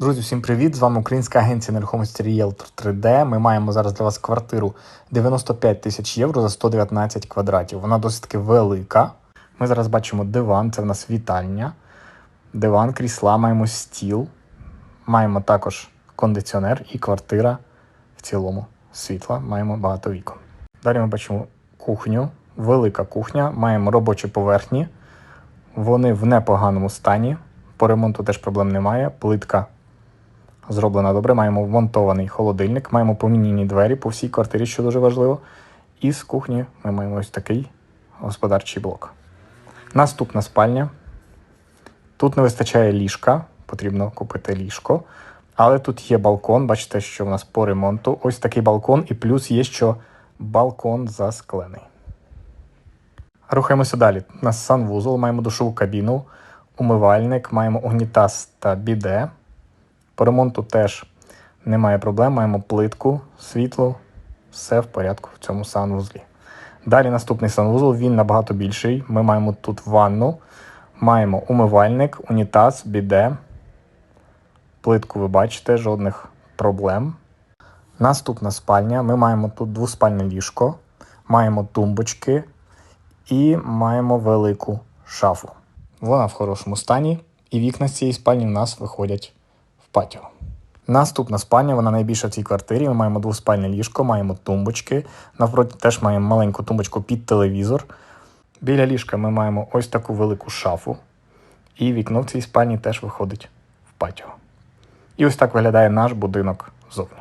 Друзі, всім привіт! З вами Українська агенція нерухомості Realtor 3D. Ми маємо зараз для вас квартиру 95 тисяч євро за 119 квадратів. Вона досить таки велика. Ми зараз бачимо диван, це в нас вітальня. Диван, крісла, маємо стіл, маємо також кондиціонер і квартира в цілому світла, маємо багато вікон. Далі ми бачимо кухню, велика кухня, маємо робочі поверхні. Вони в непоганому стані. По ремонту теж проблем немає. Плитка зроблена добре. Маємо вмонтований холодильник, маємо поміняні двері по всій квартирі, що дуже важливо. І з кухні ми маємо ось такий господарчий блок. Наступна спальня. Тут не вистачає ліжка, потрібно купити ліжко. Але тут є балкон, бачите, що в нас по ремонту. Ось такий балкон, і плюс є, що балкон засклений. Рухаємося далі. У нас санвузол, маємо душову кабіну, умивальник, маємо унітаз та біде. По ремонту теж немає проблем. Маємо плитку, світло, все в порядку в цьому санвузлі. Далі наступний санвузол, він набагато більший. Ми маємо тут ванну, маємо умивальник, унітаз, біде. Плитку ви бачите, жодних проблем. Наступна спальня. Ми маємо тут двоспальне ліжко, маємо тумбочки і маємо велику шафу. Вона в хорошому стані, і вікна з цієї спальні в нас виходять патіо. Наступна спальня, вона найбільша в цій квартирі. Ми маємо двоспальне ліжко, маємо тумбочки. Навпроти теж маємо маленьку тумбочку під телевізор. Біля ліжка ми маємо ось таку велику шафу. І вікно в цій спальні теж виходить в патіо. І ось так виглядає наш будинок ззовні.